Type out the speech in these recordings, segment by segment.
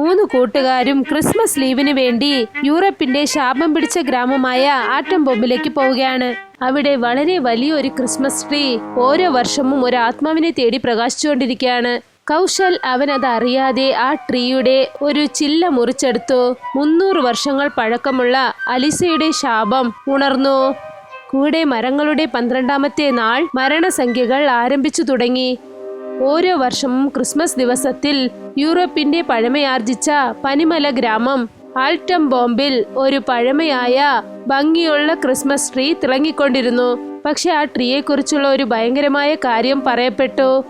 മൂന്ന് കൂട്ടുകാരും ക്രിസ്മസ് ലീവിന് വേണ്ടി യൂറോപ്പിന്റെ ശാപം പിടിച്ച ഗ്രാമമായ ആറ്റം പോവുകയാണ്. അവിടെ വളരെ വലിയൊരു ക്രിസ്മസ് ട്രീ ഓരോ വർഷവും ഒരു ആത്മാവിനെ തേടി പ്രകാശിച്ചുകൊണ്ടിരിക്കുകയാണ്. കൗശൽ അവൻ അത് അറിയാതെ ആ ട്രീയുടെ ഒരു ചില്ല മുറിച്ചെടുത്തു. മുന്നൂറ് വർഷങ്ങൾ പഴക്കമുള്ള അലിസയുടെ ശാപം ഉണർന്നു. കൂടെ മരങ്ങളുടെ പന്ത്രണ്ടാമത്തെ നാൾ മരണസംഖ്യകൾ ആരംഭിച്ചു തുടങ്ങി. ഓരോ വർഷവും ക്രിസ്മസ് ദിവസത്തിൽ യൂറോപ്പിന്റെ പഴമയാർജിച്ച പനിമല ഗ്രാമം ആൾട്ടം ബോംബിൽ ഒരു പഴമയായ ഭംഗിയുള്ള ക്രിസ്മസ് ട്രീ തിളങ്ങിക്കൊണ്ടിരുന്നു. പക്ഷെ ആ ട്രീയെക്കുറിച്ചുള്ള ഒരു ഭയങ്കരമായ കാര്യം പറയപ്പെട്ടു.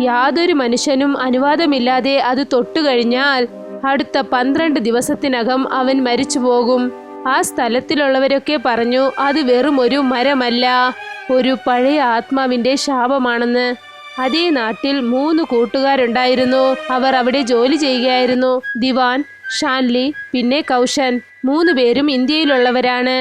യാതൊരു മനുഷ്യനും അനുവാദമില്ലാതെ അത് തൊട്ടുകഴിഞ്ഞാൽ അടുത്ത പന്ത്രണ്ട് ദിവസത്തിനകം അവൻ മരിച്ചു പോകും ആ സ്ഥലത്തിലുള്ളവരൊക്കെ പറഞ്ഞു അത് വെറും ഒരു മരമല്ല. ഒരു പഴയ ആത്മാവിന്റെ ശാപമാണെന്ന്. അതേ നാട്ടിൽ മൂന്ന് കൂട്ടുകാരുണ്ടായിരുന്നു. അവർ അവിടെ ജോലി ചെയ്യുകയായിരുന്നു. ദിവാൻ ഷാൻലി പിന്നെ കൗശൻ. മൂന്ന് പേരും ഇന്ത്യയിലുള്ളവരാണ്.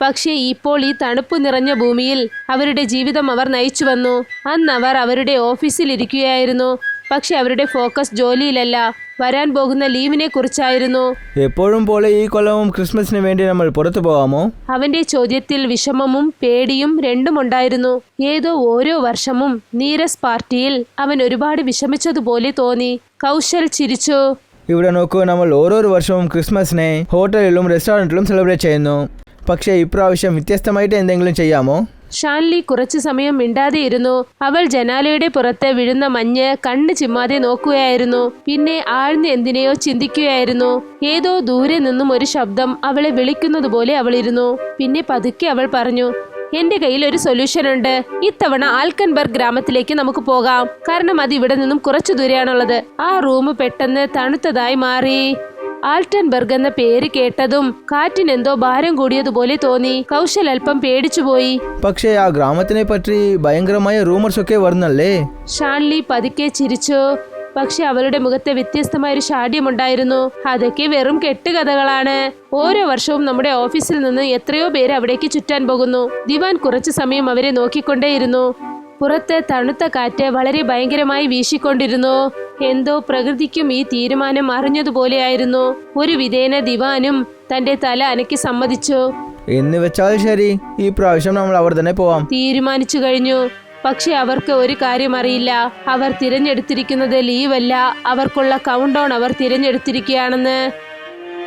പക്ഷേ ഇപ്പോൾ ഈ തണുപ്പ് നിറഞ്ഞ ഭൂമിയിൽ അവരുടെ ജീവിതം അവർ നയിച്ചു വന്നു. അന്ന് അവർ അവരുടെ ഓഫീസിൽ ഇരിക്കുകയായിരുന്നു പക്ഷെ അവരുടെ ഫോക്കസ് ജോലിയിലല്ല. വരാൻ പോകുന്ന ലീവിനെ കുറിച്ചായിരുന്നു. എപ്പോഴും പോലെ ഈ കൊല്ലവും ക്രിസ്മസിന് വേണ്ടി നമ്മൾ പുറത്തു പോകാമോ? അവന്റെ ചോദ്യത്തിൽ വിഷമവും പേടിയും രണ്ടും ഉണ്ടായിരുന്നു. ഏതോ ഓരോ വർഷവും നീരസ് പാർട്ടിയിൽ അവൻ ഒരുപാട് വിഷമിച്ചതുപോലെ തോന്നി. കൗശൽ ചിരിച്ചു. ഇവിടെ നോക്കൂ നമ്മൾ ഓരോരോ വർഷവും ക്രിസ്മസിനെ ഹോട്ടലിലും റെസ്റ്റോറന്റിലും സെലിബ്രേറ്റ് ചെയ്യുന്നു. പക്ഷേ ഇപ്രാവശ്യം വ്യത്യസ്തമായിട്ട് എന്തെങ്കിലും ചെയ്യാമോ? ഷാൻലി കുറച്ചു സമയം മിണ്ടാതെ ഇരുന്നു അവൾ ജനാലയുടെ പുറത്ത് വിഴുന്ന മഞ്ഞ് കണ്ണ് ചിമ്മാതെ നോക്കുകയായിരുന്നു. പിന്നെ ആഴ്ന്ന് എന്തിനെയോ ചിന്തിക്കുകയായിരുന്നു. ഏതോ ദൂരെ നിന്നും ഒരു ശബ്ദം അവളെ വിളിക്കുന്നത് പോലെ അവൾ ഇരുന്നു പിന്നെ പതുക്കെ അവൾ പറഞ്ഞു എന്റെ കയ്യിൽ ഒരു സൊല്യൂഷൻ ഉണ്ട്. ഇത്തവണ ആൽക്കൻബർഗ് ഗ്രാമത്തിലേക്ക് നമുക്ക് പോകാം. കാരണം അത് ഇവിടെ നിന്നും കുറച്ചു ദൂരെയാണുള്ളത്. ആ റൂം പെട്ടെന്ന് തണുത്തതായി മാറി. ആൽട്ടൻബർഗ് എന്ന പേര് കേട്ടതും കാറ്റിനെന്തോ ഭാരം കൂടിയതുപോലെ തോന്നി. കൗശൽ അല്പം പേടിച്ചുപോയി പക്ഷേ ആ ഗ്രാമത്തിനെ പറ്റി ഭയങ്കരമായ റൂമർസ് ഒക്കെ വരുന്നല്ലേ? ഷാൻലി പതുക്കെ ചിരിച്ചു. പക്ഷെ അവളുടെ മുഖത്തെ വ്യത്യസ്തമായ ഒരു ഷാഢ്യമുണ്ടായിരുന്നു അതൊക്കെ വെറും കെട്ടുകഥകളാണ്. ഓരോ വർഷവും നമ്മുടെ ഓഫീസിൽ നിന്ന് എത്രയോ പേര് അവിടേക്ക് ചുറ്റാൻ പോകുന്നു. ദിവാൻ കുറച്ചു സമയം അവരെ നോക്കിക്കൊണ്ടേയിരുന്നു. പുറത്ത് തണുത്ത കാറ്റ് വളരെ ഭയങ്കരമായി വീശിക്കൊണ്ടിരുന്നു. എന്തോ പ്രകൃതിക്കും ഈ തീരുമാനം അറിഞ്ഞതുപോലെയായിരുന്നു. ഒരു വിധേന ദിവാനും തന്റെ തല അനക്കി സമ്മതിച്ചു. എന്ന് വെച്ചാൽ ശരി ഈ പ്രാവശ്യം നമ്മൾ അവിടെ തന്നെ പോവാം. തീരുമാനിച്ചു കഴിഞ്ഞു. പക്ഷെ അവർക്ക് ഒരു കാര്യം അറിയില്ല. അവർ തിരഞ്ഞെടുത്തിരിക്കുന്നത് ലീവല്ല അവർക്കുള്ള കൗണ്ട് ഡൗൺ അവർ തിരഞ്ഞെടുത്തിരിക്കുകയാണെന്ന്.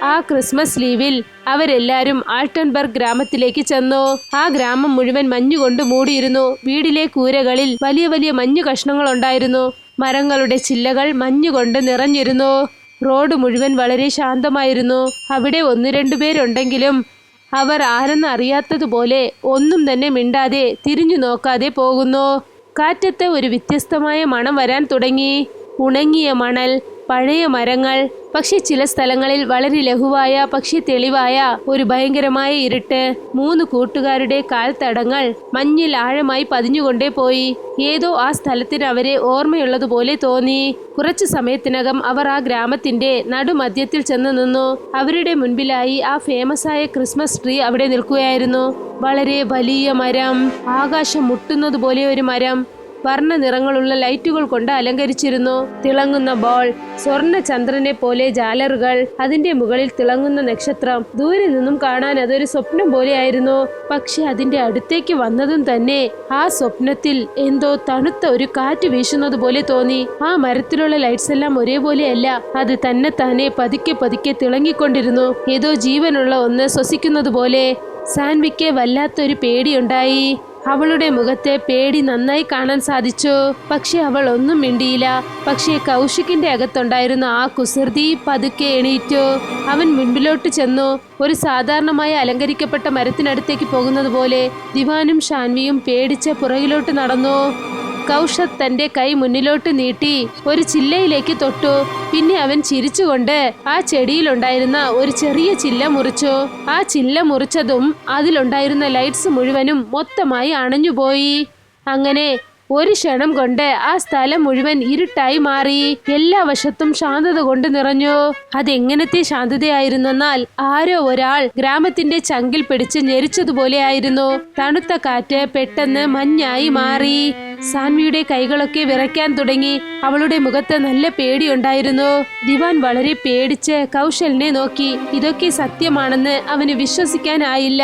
ആ ക്രിസ്മസ് ലീവിൽ അവരെല്ലാരും ആൾട്ടൻബർഗ് ഗ്രാമത്തിലേക്ക് ചെന്നു. ആ ഗ്രാമം മുഴുവൻ മഞ്ഞുകൊണ്ട് മൂടിയിരുന്നു. വീടിലെ കൂരകളിൽ വലിയ വലിയ മഞ്ഞു കഷ്ണങ്ങൾ ഉണ്ടായിരുന്നു മരങ്ങളുടെ ചില്ലകൾ മഞ്ഞുകൊണ്ട് നിറഞ്ഞിരുന്നു. റോഡ് മുഴുവൻ വളരെ ശാന്തമായിരുന്നു. അവിടെ ഒന്ന് രണ്ടു പേരുണ്ടെങ്കിലും അവർ ആരെന്ന് അറിയാത്തതുപോലെ ഒന്നും തന്നെ മിണ്ടാതെ തിരിഞ്ഞു നോക്കാതെ പോകുന്നു. കാറ്റത്തെ ഒരു വ്യത്യസ്തമായ മണം വരാൻ തുടങ്ങി. ഉണങ്ങിയ മണൽ പഴയ മരങ്ങൾ പക്ഷെ ചില സ്ഥലങ്ങളിൽ വളരെ ലഘുവായ പക്ഷെ തെളിവായ ഒരു ഭയങ്കരമായ ഇരുട്ട്. മൂന്ന് കൂട്ടുകാരുടെ കാൽ തടങ്ങൾ മഞ്ഞിൽ ആഴമായി പതിഞ്ഞുകൊണ്ടേ പോയി. ഏതോ ആ സ്ഥലത്തിന് അവരെ ഓർമ്മയുള്ളതുപോലെ തോന്നി. കുറച്ചു സമയത്തിനകം അവർ ആ ഗ്രാമത്തിന്റെ നടുമധ്യത്തിൽ ചെന്ന് നിന്നു. അവരുടെ മുൻപിലായി ആ ഫേമസ് ആയ ക്രിസ്മസ് ട്രീ അവിടെ നിൽക്കുകയായിരുന്നു. വളരെ വലിയ മരം. ആകാശം മുട്ടുന്നത് പോലെ ഒരു മരം. വർണ നിറങ്ങളുള്ള ലൈറ്റുകൾ കൊണ്ട് അലങ്കരിച്ചിരുന്നു. തിളങ്ങുന്ന ബോൾ സ്വർണ ചന്ദ്രനെ പോലെ ജാലറുകൾ അതിന്റെ മുകളിൽ തിളങ്ങുന്ന നക്ഷത്രം. ദൂരെ നിന്നും കാണാൻ അതൊരു സ്വപ്നം പോലെയായിരുന്നു. പക്ഷെ അതിന്റെ അടുത്തേക്ക് വന്നതും തന്നെ ആ സ്വപ്നത്തിൽ എന്തോ തണുത്ത ഒരു കാറ്റ് വീശുന്നത് പോലെ തോന്നി. ആ മരത്തിലുള്ള ലൈറ്റ്സ് എല്ലാം ഒരേപോലെയല്ല. അത് തന്നെ തന്നെ പതുക്കെ പതുക്കെ തിളങ്ങിക്കൊണ്ടിരുന്നു. ഏതോ ജീവനുള്ള ഒന്ന് ശ്വസിക്കുന്നത് പോലെ സാൻവിക്ക് വല്ലാത്തൊരു പേടിയുണ്ടായി. അവളുടെ മുഖത്തെ പേടി നന്നായി കാണാൻ സാധിച്ചു. പക്ഷെ അവൾ ഒന്നും മിണ്ടിയില്ല. പക്ഷേ കൗശികിന്റെ അകത്തുണ്ടായിരുന്ന ആ കുസൃതി പതുക്കെ എണീറ്റു. അവൻ മുൻപിലോട്ട് ചെന്നു. ഒരു സാധാരണമായി അലങ്കരിക്കപ്പെട്ട മരത്തിനടുത്തേക്ക് പോകുന്നത് പോലെ ദിവാനും ഷാൻവിയും പേടിച്ച പുറകിലോട്ട് നടന്നു. കൗഷത് തന്റെ കൈ മുന്നിലോട്ട് നീട്ടി ഒരു ചില്ലയിലേക്ക് തൊട്ടു. പിന്നെ അവൻ ചിരിച്ചുകൊണ്ട് ആ ചെടിയിലുണ്ടായിരുന്ന ഒരു ചെറിയ ചില്ല മുറിച്ചു. ആ ചില്ല മുറിച്ചതും അതിലുണ്ടായിരുന്ന ലൈറ്റ്സ് മുഴുവനും മൊത്തമായി അണഞ്ഞുപോയി. അങ്ങനെ ഒരു ക്ഷണം കൊണ്ട് ആ സ്ഥലം മുഴുവൻ ഇരുട്ടായി മാറി. എല്ലാ വശത്തും ശാന്തത കൊണ്ട് നിറഞ്ഞു. അതെങ്ങനത്തെ ശാന്തതയായിരുന്നെന്നാൽ ആരോ ഒരാൾ ഗ്രാമത്തിന്റെ ചങ്കിൽ പിടിച്ച് ഞെരിച്ചതുപോലെയായിരുന്നു തണുത്ത കാറ്റ് പെട്ടെന്ന് മഞ്ഞായി മാറി. സാൻവിയുടെ കൈകളൊക്കെ വിറയ്ക്കാൻ തുടങ്ങി അവളുടെ മുഖത്ത് നല്ല പേടിയുണ്ടായിരുന്നു. ദിവാൻ വളരെ പേടിച്ച് കൗശലിനെ നോക്കി ഇതൊക്കെ സത്യമാണെന്ന് അവന് വിശ്വസിക്കാനായില്ല.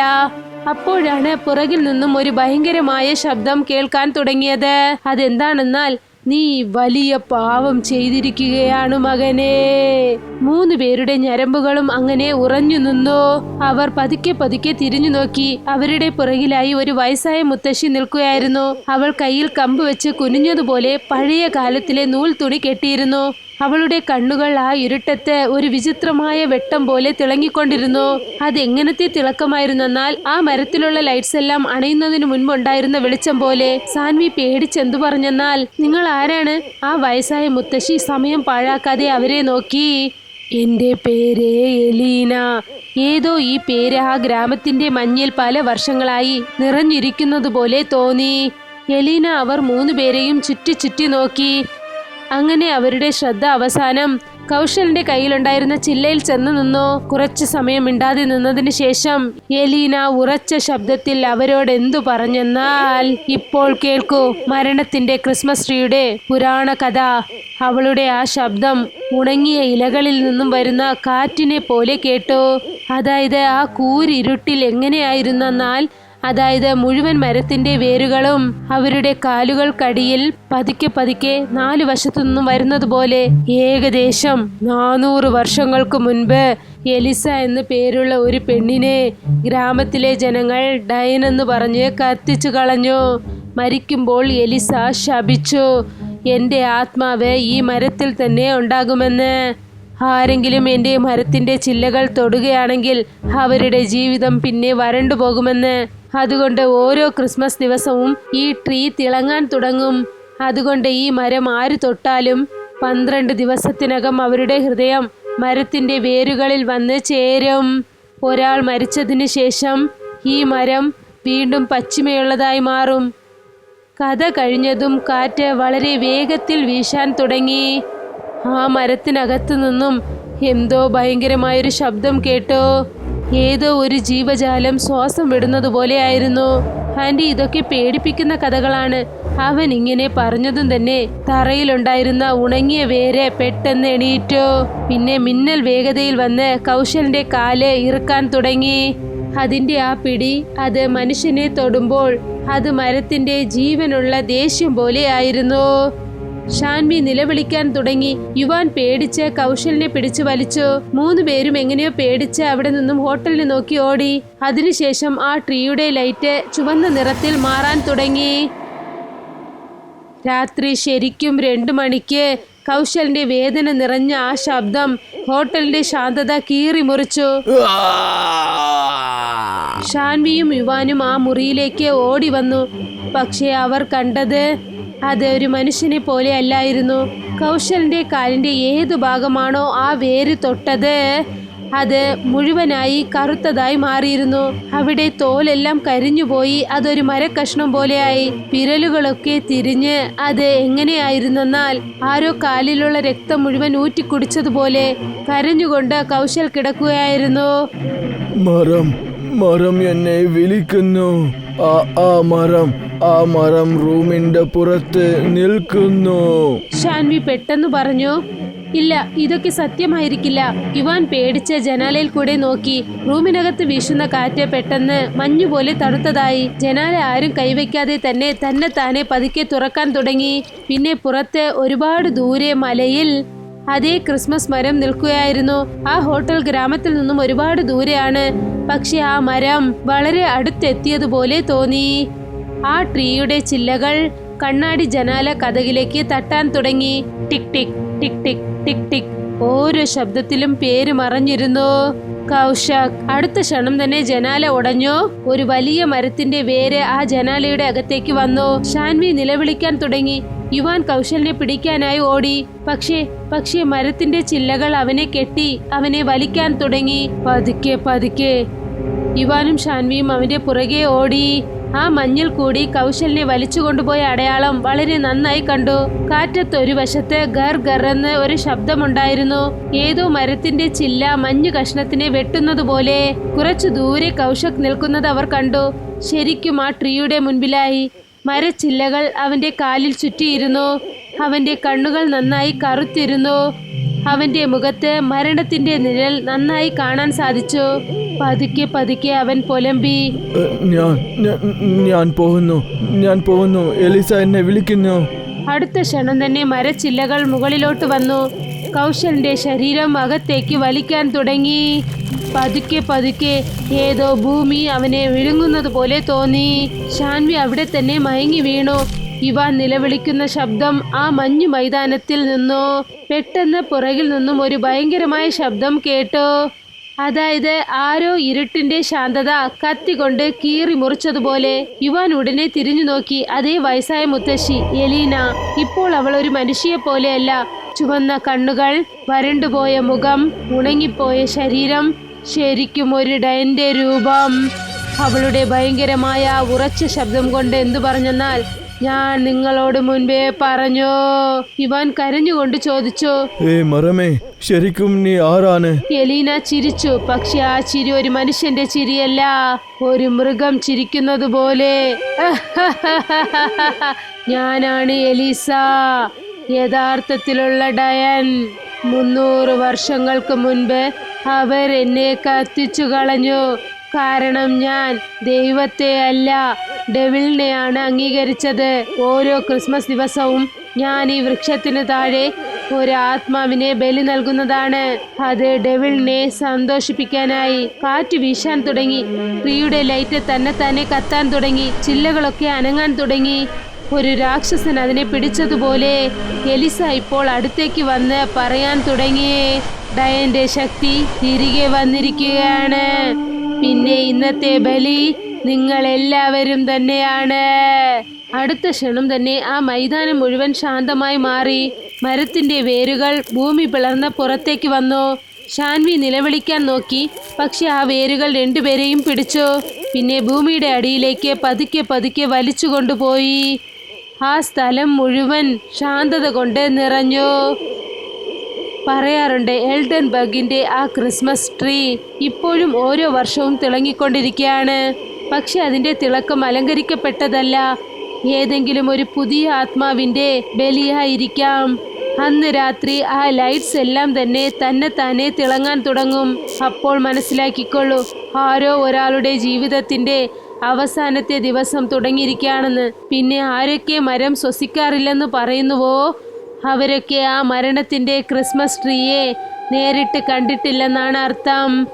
അപ്പോഴാണ് പുറകിൽ നിന്നും ഒരു ഭയങ്കരമായ ശബ്ദം കേൾക്കാൻ തുടങ്ങിയത്. അതെന്താണെന്നാൽ നീ വലിയ പാവം ചെയ്തിരിക്കുകയാണ് മകനെ. മൂന്ന് പേരുടെ ഞരമ്പുകളും അങ്ങനെ ഉറഞ്ഞു നിന്നു? അവർ പതുക്കെ പതുക്കെ തിരിഞ്ഞു നോക്കി. അവരുടെ പുറകിലായി ഒരു വയസ്സായ മുത്തശ്ശി നിൽക്കുകയായിരുന്നു. അവൾ കയ്യിൽ കമ്പ് വെച്ച് കുനിഞ്ഞതുപോലെ പഴയ കാലത്തിലെ നൂൽ തുണി കെട്ടിയിരുന്നു. അവളുടെ കണ്ണുകൾ ആ ഇരുട്ടത്ത് ഒരു വിചിത്രമായ വെട്ടം പോലെ തിളങ്ങിക്കൊണ്ടിരുന്നു. അതെങ്ങനത്തെ തിളക്കമായിരുന്നെന്നാൽ ആ മരത്തിലുള്ള ലൈറ്റ്സ് എല്ലാം അണയുന്നതിന് മുൻപുണ്ടായിരുന്ന വെളിച്ചം പോലെ. സാൻവി പേടിച്ചെന്തു പറഞ്ഞെന്നാൽ നിങ്ങൾ ആരാണ്? ആ വയസ്സായ മുത്തശ്ശി സമയം പാഴാക്കാതെ അവരെ നോക്കി. എന്റെ പേര് എലീന. ഏതോ ഈ പേര് ആ ഗ്രാമത്തിന്റെ മഞ്ഞിൽ പല വർഷങ്ങളായി നിറഞ്ഞിരിക്കുന്നത് പോലെ തോന്നി. എലീന അവർ മൂന്നുപേരെയും ചുറ്റി ചുറ്റി നോക്കി. അങ്ങനെ അവരുടെ ശ്രദ്ധ അവസാനം കൗശലിന്റെ കയ്യിലുണ്ടായിരുന്ന ചില്ലയിൽ ചെന്ന് നിന്നു. കുറച്ചു സമയം മിണ്ടാതെ നിന്നതിന് ശേഷം എലീന ഉറച്ച ശബ്ദത്തിൽ അവരോട് എന്തു പറഞ്ഞെന്നാൽ ഇപ്പോൾ കേൾക്കൂ മരണത്തിന്റെ ക്രിസ്മസ് ട്രീയുടെ പുരാണ കഥ. അവളുടെ ആ ശബ്ദം ഉണങ്ങിയ ഇലകളിൽ നിന്നും വരുന്ന കാറ്റിനെ പോലെ കേട്ടു. അതായത് ആ കൂരിരുട്ടിൽ എങ്ങനെയായിരുന്നെന്നാൽ അതായത് മുഴുവൻ മരത്തിന്റെ വേരുകളും അവരുടെ കാലുകൾക്കടിയിൽ പതുക്കെ പതുക്കെ നാലു വശത്തു നിന്നും വരുന്നത് പോലെ ഏകദേശം നാനൂറ് വർഷങ്ങൾക്ക് മുൻപ് എലിസ എന്ന് പേരുള്ള ഒരു പെണ്ണിനെ ഗ്രാമത്തിലെ ജനങ്ങൾ ഡയൻ എന്ന് പറഞ്ഞ് കത്തിച്ചു കളഞ്ഞു. മരിക്കുമ്പോൾ എലിസ ശപിച്ചു. എന്റെ ആത്മാവ് ഈ മരത്തിൽ തന്നെ ഉണ്ടാകുമെന്ന് ആരെങ്കിലും എന്റെ മരത്തിന്റെ ചില്ലകൾ തൊടുകയാണെങ്കിൽ അവരുടെ ജീവിതം പിന്നെ വരണ്ടു പോകുമെന്ന്. അതുകൊണ്ട് ഓരോ ക്രിസ്മസ് ദിവസവും ഈ ട്രീ തിളങ്ങാൻ തുടങ്ങും. അതുകൊണ്ട് ഈ മരം ആര് തൊട്ടാലും പന്ത്രണ്ട് ദിവസത്തിനകം അവരുടെ ഹൃദയം മരത്തിന്റെ വേരുകളിൽ വന്ന് ചേരും. ഒരാൾ മരിച്ചതിന് ശേഷം ഈ മരം വീണ്ടും പശ്ചിമയുള്ളതായി മാറും. കഥ കഴിഞ്ഞതും കാറ്റ് വളരെ വേഗത്തിൽ വീശാൻ തുടങ്ങി. ആ മരത്തിനകത്തു നിന്നും എന്തോ ഭയങ്കരമായൊരു ശബ്ദം കേട്ടോ. ഏതോ ഒരു ജീവജാലം ശ്വാസം വിടുന്നത് പോലെയായിരുന്നു. ആന്റി ഇതൊക്കെ പേടിപ്പിക്കുന്ന കഥകളാണ്. അവൻ ഇങ്ങനെ പറഞ്ഞതും തന്നെ തറയിലുണ്ടായിരുന്ന ഉണങ്ങിയ വേരെ പെട്ടെന്ന് എണീറ്റു. പിന്നെ മിന്നൽ വേഗതയിൽ വന്ന് കൗശലിന്റെ കാൽ ഇറുക്കാൻ തുടങ്ങി. അതിന്റെ ആ പിടി അത് മനുഷ്യനെ തൊടുമ്പോൾ അത് മരത്തിന്റെ ജീവനുള്ള ദേഷ്യം പോലെയായിരുന്നു. ഷാൻവി നിലവിളിക്കാൻ തുടങ്ങി. യുവാൻ പേടിച്ച് കൗശലിനെ പിടിച്ചു വലിച്ചു. മൂന്ന് പേരും എങ്ങനെയോ പേടിച്ച് അവിടെ നിന്നും ഹോട്ടലിനെ നോക്കി ഓടി. അതിനുശേഷം ആ ട്രീയുടെ ലൈറ്റ് ചുവന്ന നിറത്തിൽ മാറാൻ തുടങ്ങി. രാത്രി ശരിക്കും രണ്ടു മണിക്ക് കൗശലിന്റെ വേദന നിറഞ്ഞ ആ ശബ്ദം ഹോട്ടലിന്റെ ശാന്തത കീറി മുറിച്ചു ഷാൻവിയും യുവാനും ആ മുറിയിലേക്ക് ഓടി വന്നു. പക്ഷേ അവർ കണ്ടത് അത് ഒരു മനുഷ്യനെ പോലെ അല്ലായിരുന്നു. കൗശലിന്റെ കാലിന്റെ ഏതു ഭാഗമാണോ ആ വേര് തൊട്ടത്. അത് മുഴുവനായി കറുത്തതായി മാറിയിരുന്നു. അവിടെ തോലെല്ലാം കരിഞ്ഞുപോയി. അതൊരു മരക്കഷ്ണം പോലെയായി. വിരലുകളൊക്കെ തിരിഞ്ഞ് അത് എങ്ങനെയായിരുന്നെന്നാൽ ആരോ കാലിലുള്ള രക്തം മുഴുവൻ ഊറ്റിക്കുടിച്ചതുപോലെ കരഞ്ഞുകൊണ്ട് കൗശൽ കിടക്കുകയായിരുന്നു. മരം മരം എന്നെ വിളിക്കുന്നു. ആ മരം ആ മരം റൂമിന്റെ പുറത്ത് നിൽക്കുന്നു. ഷാൻവി പെട്ടെന്ന് പറഞ്ഞു ഇല്ല ഇതൊക്കെ സത്യമായിരിക്കില്ല. ഇവാൻ പേടിച്ച് ജനാലയിൽ കൂടെ നോക്കി റൂമിനകത്ത് വീശുന്ന കാറ്റ് പെട്ടെന്ന് മഞ്ഞുപോലെ തണുത്തതായി. ജനാല ആരും കൈവയ്ക്കാതെ തന്നെ തന്നെ താനെ പതുക്കെ തുറക്കാൻ തുടങ്ങി. പിന്നെ പുറത്ത് ഒരുപാട് ദൂരെ മലയിൽ അതേ ക്രിസ്മസ് മരം നിൽക്കുകയായിരുന്നു. ആ ഹോട്ടൽ ഗ്രാമത്തിൽ നിന്നും ഒരുപാട് ദൂരെയാണ്. പക്ഷെ ആ മരം വളരെ അടുത്തെത്തിയതുപോലെ തോന്നി. ആ ട്രീയുടെ ചില്ലകൾ കണ്ണാടി ജനാല കഥകിലേക്ക് തട്ടാൻ തുടങ്ങി. Tick tick tick tick tick tick. ഓരോ ശബ്ദത്തിലും പേര് മറഞ്ഞിരുന്നു. കൗശക് അടുത്ത ക്ഷണം തന്നെ ജനാല ഉടഞ്ഞു. ഒരു വലിയ മരത്തിന്റെ വേര് ആ ജനാലയുടെ അകത്തേക്ക് വന്നു. ഷാൻവി നിലവിളിക്കാൻ തുടങ്ങി. യുവാൻ കൗശലിനെ പിടിക്കാനായി ഓടി. പക്ഷേ പക്ഷേ മരത്തിന്റെ ചില്ലകൾ അവനെ കെട്ടി അവനെ വലിക്കാൻ തുടങ്ങി. പതുക്കെ പതുക്കെ. യുവാനും ഷാൻവിയും അവന്റെ പുറകെ ഓടി. ആ മഞ്ഞിൽ കൂടി കൗശലിനെ വലിച്ചു കൊണ്ടുപോയ അടയാളം വളരെ നന്നായി കണ്ടു. കാറ്റത്ത് ഒരു വശത്ത് ഗർ എന്ന് ഒരു ശബ്ദമുണ്ടായിരുന്നു. ഏതോ മരത്തിന്റെ ചില്ല മഞ്ഞു കഷ്ണത്തിനെ വെട്ടുന്നതുപോലെ കുറച്ചു ദൂരെ കൗശക് നിൽക്കുന്നത് അവർ കണ്ടു. ശരിക്കും ആ ട്രീയുടെ മുൻപിലായി. മരച്ചില്ലകൾ അവന്റെ കാലിൽ ചുറ്റിയിരുന്നു. അവന്റെ കണ്ണുകൾ നന്നായി കറുത്തിരുന്നു. അവന്റെ മുഖത്ത് മരണത്തിന്റെ നിഴൽ നന്നായി കാണാൻ സാധിച്ചു. പതുക്കെ പതുക്കെ അവൻ പൊലമ്പി. ഞാൻ ഞാൻ- ഞാൻ പോകുന്നു. ഞാൻ പോകുന്നു. എലിസ എന്നെ വിളിക്കുന്നു. അടുത്ത ക്ഷണം തന്നെ മരച്ചില്ലകൾ മുകളിലോട്ട് വന്നു. കൗശലിന്റെ ശരീരം അകത്തേക്ക് വലിക്കാൻ തുടങ്ങി. പതുക്കെ പതുക്കെ ഏതോ ഭൂമി അവനെ വിഴുങ്ങുന്നത് പോലെ തോന്നി. ഷാൻവി അവിടെ തന്നെ മയങ്ങി വീണു. ഇവ നിലവിളിക്കുന്ന ശബ്ദം ആ മഞ്ഞു മൈതാനത്തിൽ നിന്നു. പെട്ടെന്ന് പുറകിൽ നിന്നും ഒരു ഭയങ്കരമായ ശബ്ദം കേട്ടു. അതായത് ആരോ ഇരുട്ടിന്റെ ശാന്തത കത്തികൊണ്ട് കീറി മുറിച്ചതുപോലെ യുവാൻ ഉടനെ തിരിഞ്ഞു നോക്കി. അതേ വയസ്സായ മുത്തശ്ശി എലീന. ഇപ്പോൾ അവൾ ഒരു മനുഷ്യയെ പോലെയല്ല. ചുവന്ന കണ്ണുകൾ വരണ്ടുപോയ മുഖം ഉണങ്ങിപ്പോയ ശരീരം ശരിക്കും ഒരു ഡയന്റെ രൂപം. അവളുടെ ഭയങ്കരമായ ഉറച്ച ശബ്ദം കൊണ്ട് എന്തു പറഞ്ഞെന്നാൽ ഞാൻ നിങ്ങളോട് മുൻപേ പറഞ്ഞു. ഇവൻ കരഞ്ഞുകൊണ്ട് ചോദിച്ചു ഏ മറമേ ശരിക്കും നീ ആരാണ്? എലീന ചിരിച്ചു. പക്ഷെ ആ ചിരി ഒരു മനുഷ്യന്റെ ചിരിയല്ല ഒരു മൃഗം ചിരിക്കുന്നത് പോലെ. ഞാനാണ് എലീസ യഥാർത്ഥത്തിലുള്ള ഡയൻ. മുന്നൂറ് വർഷങ്ങൾക്ക് മുൻപ് അവർ എന്നെ കത്തിച്ചു കളഞ്ഞു. കാരണം ഞാൻ ദൈവത്തെ അല്ല ഡെവിളിനെയാണ് അംഗീകരിച്ചത്. ഓരോ ക്രിസ്മസ് ദിവസവും ഞാൻ ഈ വൃക്ഷത്തിന് താഴെ ഒരു ആത്മാവിനെ ബലി നൽകുന്നതാണ്. അത് ഡെവിളിനെ സന്തോഷിപ്പിക്കാനായി കാറ്റ് വീശാൻ തുടങ്ങി ട്രീയുടെ ലൈറ്റ് തന്നെ തന്നെ കത്താൻ തുടങ്ങി ചില്ലകളൊക്കെ അനങ്ങാൻ തുടങ്ങി. ഒരു രാക്ഷസൻ അതിനെ പിടിച്ചതുപോലെ എലിസ ഇപ്പോൾ അടുത്തേക്ക് വന്ന് പറയാൻ തുടങ്ങി. ഡയന്റെ ശക്തി തിരികെ വന്നിരിക്കുകയാണ്. പിന്നെ ഇന്നത്തെ ബലി നിങ്ങൾ എല്ലാവരും തന്നെയാണ്. അടുത്ത ക്ഷണം തന്നെ ആ മൈതാനം മുഴുവൻ ശാന്തമായി മാറി മരത്തിന്റെ വേരുകൾ ഭൂമി പിളർന്ന പുറത്തേക്ക് വന്നു. ഷാൻവി നിലവിളിക്കാൻ നോക്കി. പക്ഷെ ആ വേരുകൾ രണ്ടുപേരെയും പിടിച്ചു. പിന്നെ ഭൂമിയുടെ അടിയിലേക്ക് പതുക്കെ പതുക്കെ വലിച്ചു കൊണ്ടുപോയി. ആ സ്ഥലം മുഴുവൻ ശാന്തത കൊണ്ട് നിറഞ്ഞു. പറയാറുണ്ട് എൽഡൻ ബഗിന്റെ ആ ക്രിസ്മസ് ട്രീ ഇപ്പോഴും ഓരോ വർഷവും തിളങ്ങിക്കൊണ്ടിരിക്കുകയാണ്. പക്ഷെ അതിന്റെ തിളക്കം അലങ്കരിക്കപ്പെട്ടതല്ല. ഏതെങ്കിലും ഒരു പുതിയ ആത്മാവിന്റെ ബലിയായിരിക്കാം. അന്ന് രാത്രി ആ ലൈറ്റ്സ് എല്ലാം തന്നെ തന്നെ താനെ തിളങ്ങാൻ തുടങ്ങും. അപ്പോൾ മനസ്സിലാക്കിക്കൊള്ളൂ ആരോ ഒരാളുടെ ജീവിതത്തിന്റെ അവസാനത്തെ ദിവസം തുടങ്ങിയിരിക്കുകയാണെന്ന്. പിന്നെ ആരൊക്കെ മരം ശ്വസിക്കാറില്ലെന്ന് പറയുന്നുവോ? അവരൊക്കെ ആ മരണത്തിന്റെ ക്രിസ്മസ് ട്രീയെ നേരിട്ട് കണ്ടിട്ടില്ലെന്നാണ് അർത്ഥം.